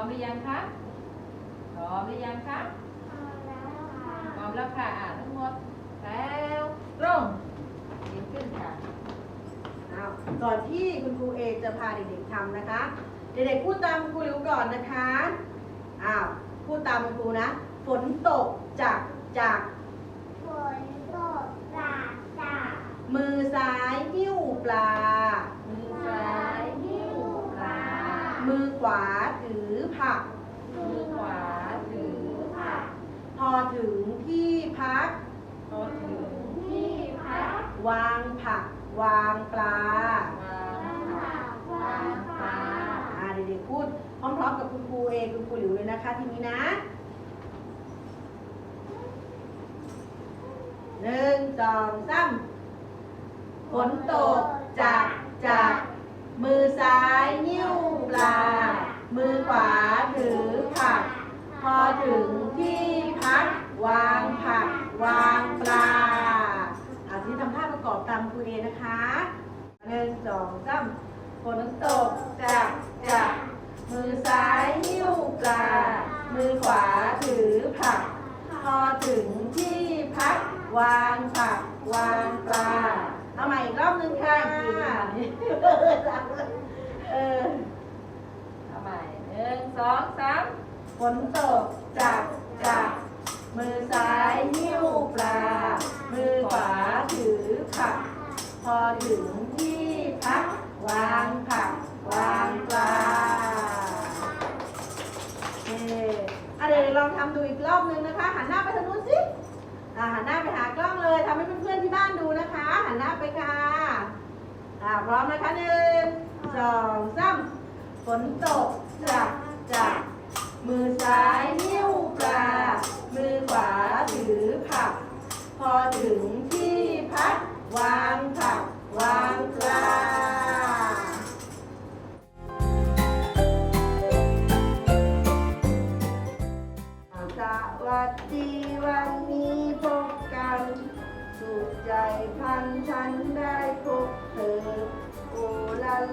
อมหรือยังคะพร้อมหรือยังคะพร้อมแล้วค่ะอ่านทั้งหมดแล้วตรงยืนขึ้นค่ะอ้าวก่อนที่คุณครูเอจะพาเด็กๆทำนะคะ เด็กๆพูดตามคุณครูหลิวก่อนนะคะอ้าวพูดตามคุณครูนะ ฝนตกจากจากฝนตกจากจากมือซ้ายหิ้วปลา มือขวาถือผัก มือขวาถือผัก พอถึงที่พัก พอถึงที่พัก วางผัก วางปลา วางผักวางปลาอ่าเด็กๆพูดพร้อมๆกับคุณครูเอคุณครูหลิวเลยนะคะ ทีนี้นะหนึ่งสองสามฝนตกจากจาก มือซ้ายนิ้วปลา มือขวาถือผัก พอถึงที่พัก วางผัก วางปลาอาทีนี้ทำท่าประกอบตามครูเอนะคะหนึ่งสองสามฝนตกจากจาก มือซ้ายนิ้วปลา มือขวาถือผัก พอถึงที่พัก วางผัก วางปลา เอาใหนึงค่ะเออเอาใหม่หนึ่งสองสามฝนตกจากจากมือซ้ายนิ้วปลา มือขวาถือผัก พอถึงที่พัก วางผัก วางปลาเอออะเดี๋ยวลองทำดูอีกรอบนึงนะคะ หันหน้าไปทางนู้นสิ อะหันหน้าไปหากล้องเลยทำให้เพื่อนๆที่บ้านดูนะคะ หันหน้าไปค่ะอะพร้อมนะคะหนึ่งสองสามฝนตกจากจากมือซ้ายนิ้วปลา มือขวาถือผัก พอถึงที่พัก วางผัก วางปลา นี้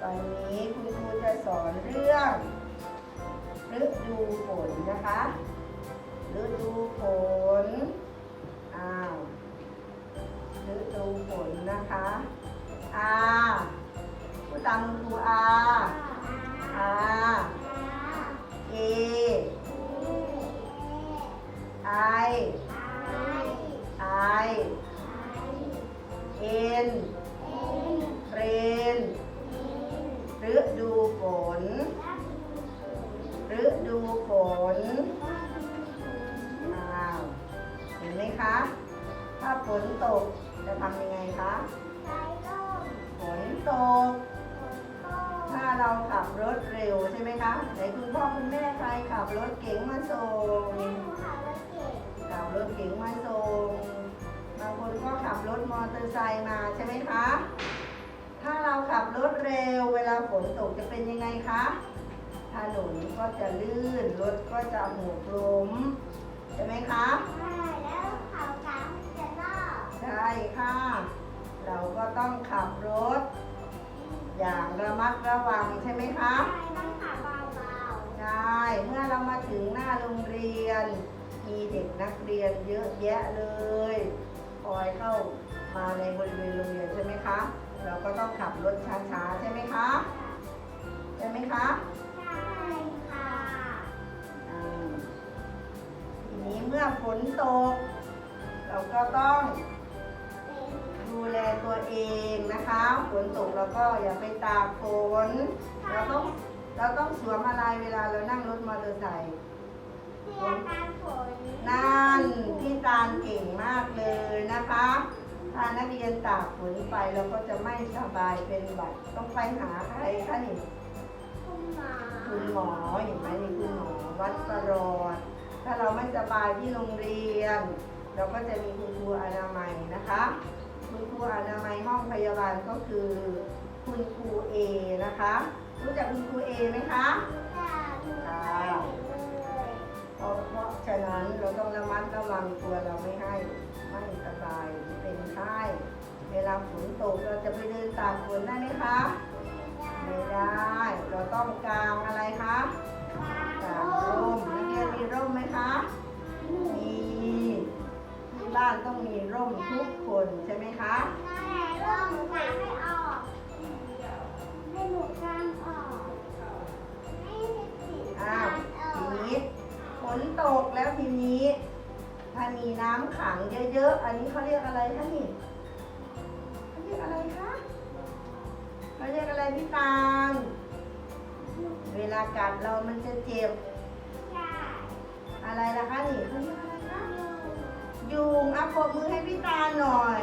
ตอนนี้คุณครูจะสอนเรื่องฤดูฝนนะคะฤดูฝนอ้าวฤดูฝนนะคะอาพูดตามคุณครูอาอาเอ ไอไอเอ็นเรนฤดูฝนฤดูฝนอ้าวเห็นไหมคะ ถ้าฝนตกจะทำยังไงคะฝนตก ถ้าเราขับรถเร็วใช่ไหมคะ ไหนคุณพ่อคุณแม่ใครขับรถเก๋งมาส่ง นตกจะเป็นยังไงคะ ถนนก็จะลื่น รถก็จะหกล้มใช่ไหมคะใช่ค่ะ เราก็ต้องขับรถ อย่างระมัดระวังใช่ไหมคะใช่ เมื่อเรามาถึงหน้าโรงเรียน มีเด็กนักเรียนเยอะแยะเลยคอยเข้ามาในบริเวณโรงเรียนใช่ไหมคะ เราก็ต้องขับรถช้าๆใช่ไหมคะ ใช่ไหมคะอ่าทีนี้เมื่อฝนตก เราก็ต้องดูแลตัวเองนะคะ ฝนตกเราก็อย่าไปตากฝน เราต้องเราต้องสวมอะไรเวลาเรานั่งรถมอเตอร์ไซค์นั่นพี่ตาลเก่งมากเลยนะคะ ถ้านักเรียนตากฝนไปเราก็จะไม่สบายเป็นหวัดต้องไปหาใครคะนี่ คุณหมอเห็นไหมนี่คุณหมอวัดประหลอดถ้าเราไม่สบายที่โรงเรียน เราก็จะมีคุณครูอนามัยนะคะ คุณครูอนามัยห้องพยาบาลก็คือคุณครูเอนะคะ รู้จักคุณครูเอไหมคะเพราะเพราะฉะนั้นเราต้องระมัดระวังตัวเราไม่ให้ไม่สบายเป็นไข้เวลาฝนตกเราจะไปเดินตากฝนได้ไหมคะ ไม่ได้ เราต้องกางอะไรคะกางร่มนักเรียนมีร่มไหมคะ มีที่บ้านต้องมีร่มทุกคนใช่ไหมคะ อ้าวทีนี้ฝนตกแล้วทีนี้ ถ้ามีน้ำขังเยอะๆ อันนี้เขาเรียกอะไรคะนี่เขาเรียกอะไรคะ เขาเรียกอะไรพี่ตาลเวลากัดเรามันจะเจ็บ อะไรล่ะคะนี่เขาเรียกอะไรคะยุงอะปรบมือให้พี่ตาลหน่อย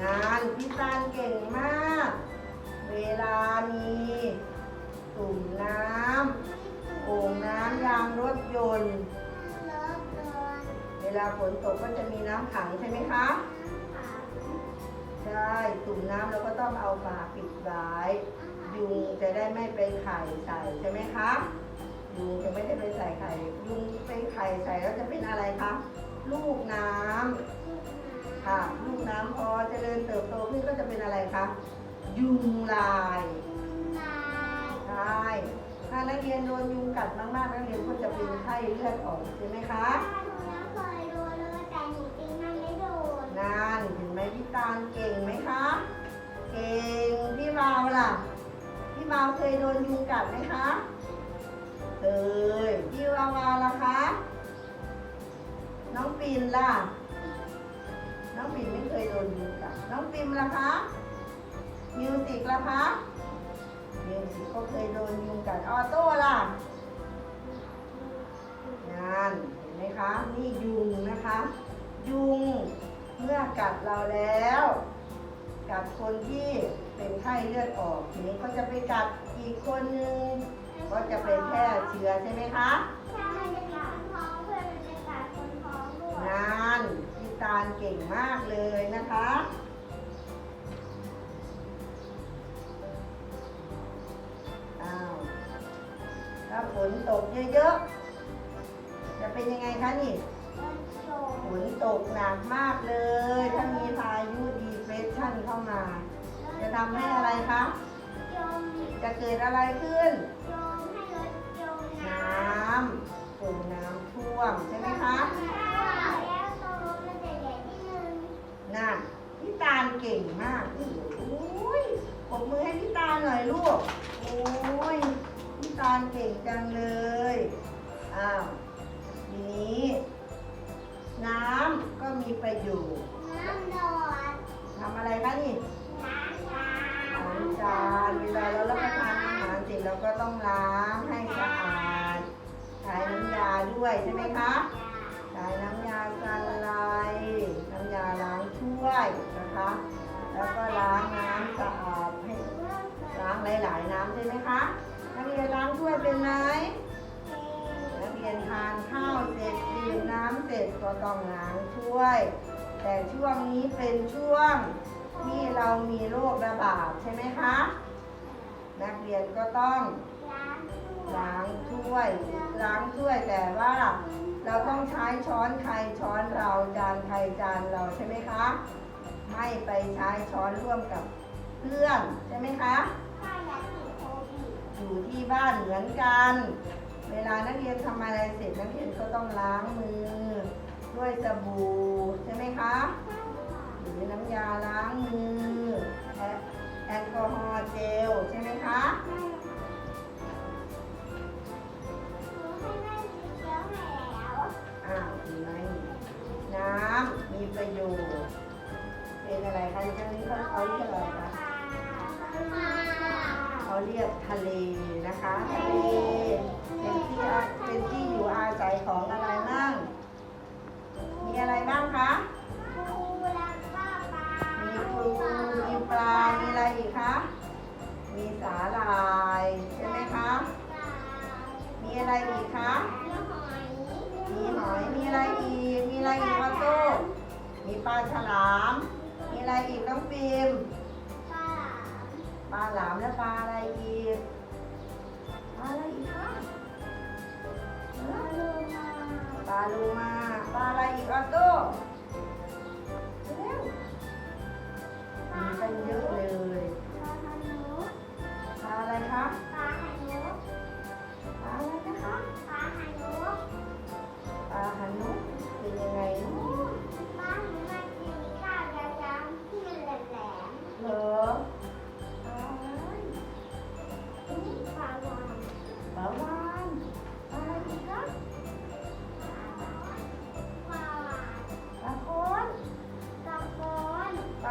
นานพี่ตาลเก่งมาก เวลามีตุ่มน้ำโอ่งน้ำยางรถยนต์ เวลาฝนตกก็จะมีน้ำขังใช่ไหมคะ ใช่ตุ่มน้ำเราก็ต้องเอาฝาปิดไว้ยุงจะได้ไม่ไปไข่ใส่ใช่ไหมคะยุงจะไม่ได้ไปใส่ไข่ยุงไปไข่ใส่แล้วจะเป็นอะไรคะลูกน้ำค่ะลูกน้ำพอเจริญเติบโตขึ้นก็จะเป็นอะไรคะยุงลายใช่ถ้านักเรียนโดนยุงกัดมากๆนักเรียนก็จะเป็นไข้เลือดออกใช่ไหมคะ เก่งไหมคะ เก่ง พี่บาล่ะ พี่บาเคยโดนยุงกัดไหมคะเคยพี่วาวาล่ะคะ น้องปินล่ะ น้องปินไม่เคยโดนยุงกัด น้องปิมล่ะคะ มิวสิกล่ะคะ มิวสิกก็เคยโดนยุงกัด ออโต้ล่ะงานเห็นไหมคะ นี่ยุงนะคะ ยุง เมื่อกัดเราแล้ว กัดคนที่เป็นไข้เลือดออกทีนี้ก็จะไปกัดอีกคนนึงก็จะเป็นแพร่เชื้อใช่ไหมคะงานพี่ตาลเก่งมากเลยนะคะอ้าวถ้าฝนตกเยอะๆจะเป็นยังไงคะนี่ ฝนตกหนักมากเลย ถ้ามีพายุดีเฟสชั่นเข้ามา จะทำให้อะไรคะ จะเกิดอะไรขึ้น น้ำฝนน้ำท่วมใช่ไหมคะน่ะพี่ตาลเก่งมากโอ้ยปรบมือให้พี่ตาลหน่อยลูก โอ้ยพี่ตาลเก่งจังเลย อ้าว ทีนี้ น้ำก็มีประโยชน์ทำอะไรคะนี่ล้างจานเวลาเรารับประทานอาหารเสร็จเราก็ต้องล้างให้สะอาดใช้น้ำยาด้วยใช่ไหมคะใช้น้ำยาซันไลท์น้ำยาล้างถ้วยนะคะ แล้วก็ล้างน้ำสะอาดให้ล้างหลาย ๆ น้ำใช่ไหมคะนักเรียนล้างถ้วยเป็นไหม นักเรียนทานข้าวเสร็จดื่มน้ำเสร็จก็ต้องล้างถ้วย แต่ช่วงนี้เป็นช่วงที่เรามีโรคระบาดใช่ไหมคะ นักเรียนก็ต้องล้างถ้วย ล้างถ้วยแต่ว่าเราต้องใช้ช้อนใครช้อนเราจานใครจานเราใช่ไหมคะ ไม่ไปใช้ช้อนร่วมกับเพื่อนใช่ไหมคะอยู่ที่บ้านเหมือนกัน เวลานักเรียนทำอะไรเสร็จนักเรียนก็ต้องล้างมือ ด้วยสบู่ใช่ไหมคะ อะไรอีกคะหมีหอย มีอะไรอีก มีอะไรอีกมาตู้มีปลาฉลาม มีอะไรอีกน้องปิมปลาหลามปลาหลามและปลาอะไรอีกปลาอะไรอีกคะปลาลูมาปลาลูมาปลาอะไรอีกออโต้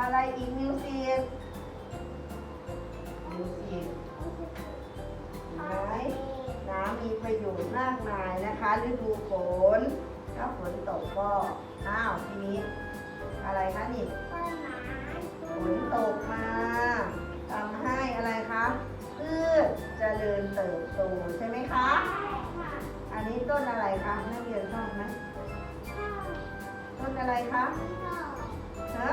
อะไรอีกมิวสิกมิวสิกปเห็นลาไหมเมน้ำมีประโยชน์มากมายนะคะฤดูฝนถ้าฝนตกก็อ้าวทีนี้อะไรคะนี่ต้นไม้ฝนตกมาทำให้อะไรคะพืชเจริญเติบโตใช่ไหมคะใช่ค่ะอันนี้ต้นอะไรคะนักเรียนชอบไหมข้าวต้นอะไรคะข้าวฮะ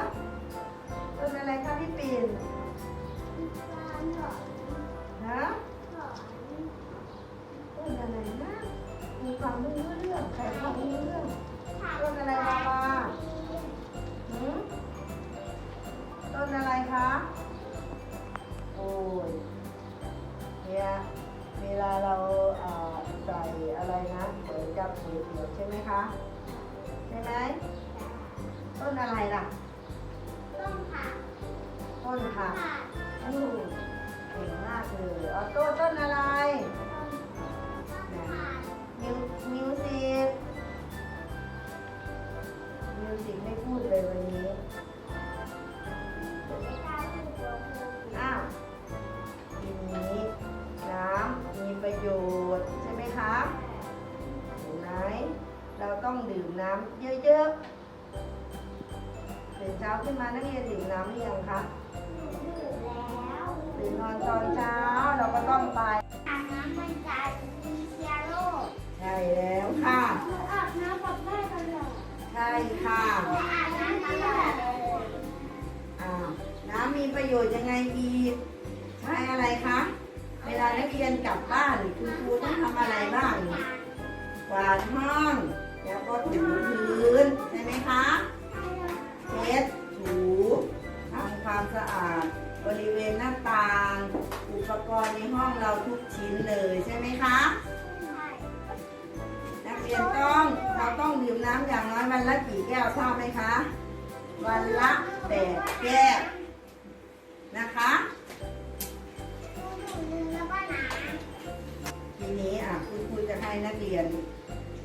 ดื่มน้ำหรือยังคะดื่มแล้วตื่นนอนตอนเช้าเราก็ต้องไป อาบน้ำมันจะมีเชื้อโรคใช่แล้วค่ะอาบน้ำกับแม่ตลอดใช่ค่ะอาบน้ำตลอดเลยอ้าวน้ำมีประโยชน์ยังไงอีกใช้อะไรคะ เวลานักเรียนกลับบ้านคุณครูต้องทำอะไรบ้างกวาดห้อง แล้วก็ถูพื้นใช่ไหมคะเช็ด บริเวณหน้าต่าง อุปกรณ์ในห้องเราทุกชิ้นเลยใช่ไหมคะ นักเรียนต้องเราต้องดื่มน้ำอย่างน้อยวันละกี่แก้วทราบไหมคะ วันละแปดแก้วนะคะทีนี้อะคุณครูจะให้นักเรียน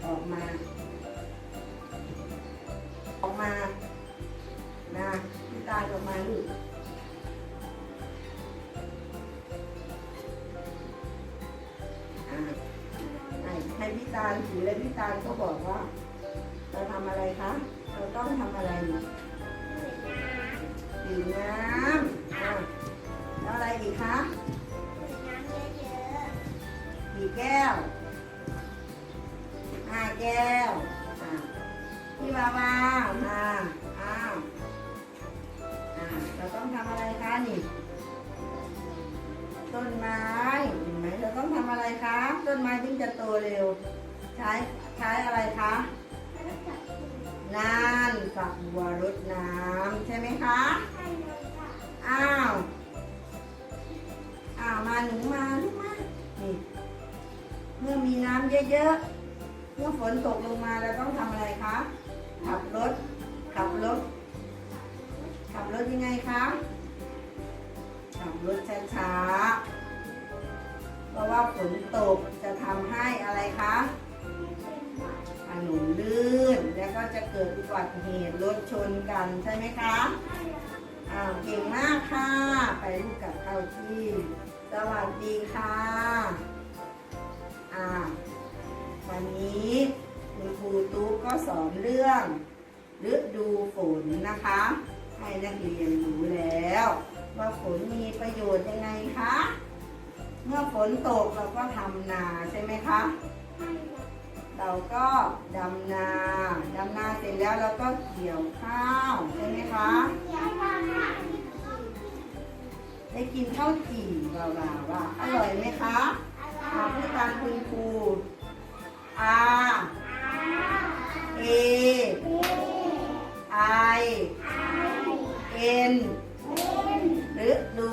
ออกมา ออกมานะพี่ตาออกมาลูก ลถือแล้วพี่ตาลก็บอกว่า เราทำอะไรคะ เราต้องทำอะไรอยู่ำดื่มน้ำอะแล้วอะไรอีกคะดื่มน้ำเยอะกี่แก้วห้าแก้วอะพี่วาวามาอ้าวอะเราต้องทำอะไรคะนี่ต้นไม้เห็นไหมเราต้องทำอะไรคะ ต้นไม้ถึงจะโตเร็ว ช้ ใช้อะไรคะๆแล้วก็จับกินนานฝักบัวรดน้ำใช่ไหมคะใช่เลยค่ะอ้าว อ้าว มาหนูมาลูกมานี่เมื่อมีน้ำเยอะๆ เมื่อฝนตกลงมาเราต้องทำอะไรคะ ขับรถ ขับรถ ขับรถยังไงคะ ขับรถช้าๆ เพราะว่าฝนตกจะทำให้อะไรคะไม่เป็นหวัด ถนนลื่น แล้วก็จะเกิดอุบัติเหตุรถชนกันใช่ไหมคะใช่เลยค่ะอ้าวเก่งมากค่ะ ไปลูกกับเข้าที่ สวัสดีค่ะอ่าวันนี้คุณครูตุ๊กก็สอนเรื่องฤดูฝนนะคะ ให้นักเรียนรู้แล้ว ว่าฝนมีประโยชน์ยังไงคะ เมื่อฝนตกเราก็ทำนาใช่ไหมคะใช่ เราก็ดำนาดำนาเสร็จแล้วเราก็เกี่ยวข้าวใช่ไหมคะได้กินข้าวจี่เบาๆว่าอร่อยไหมคะอาพูดตามคุณครูอาเอไอเอ็นหรือดู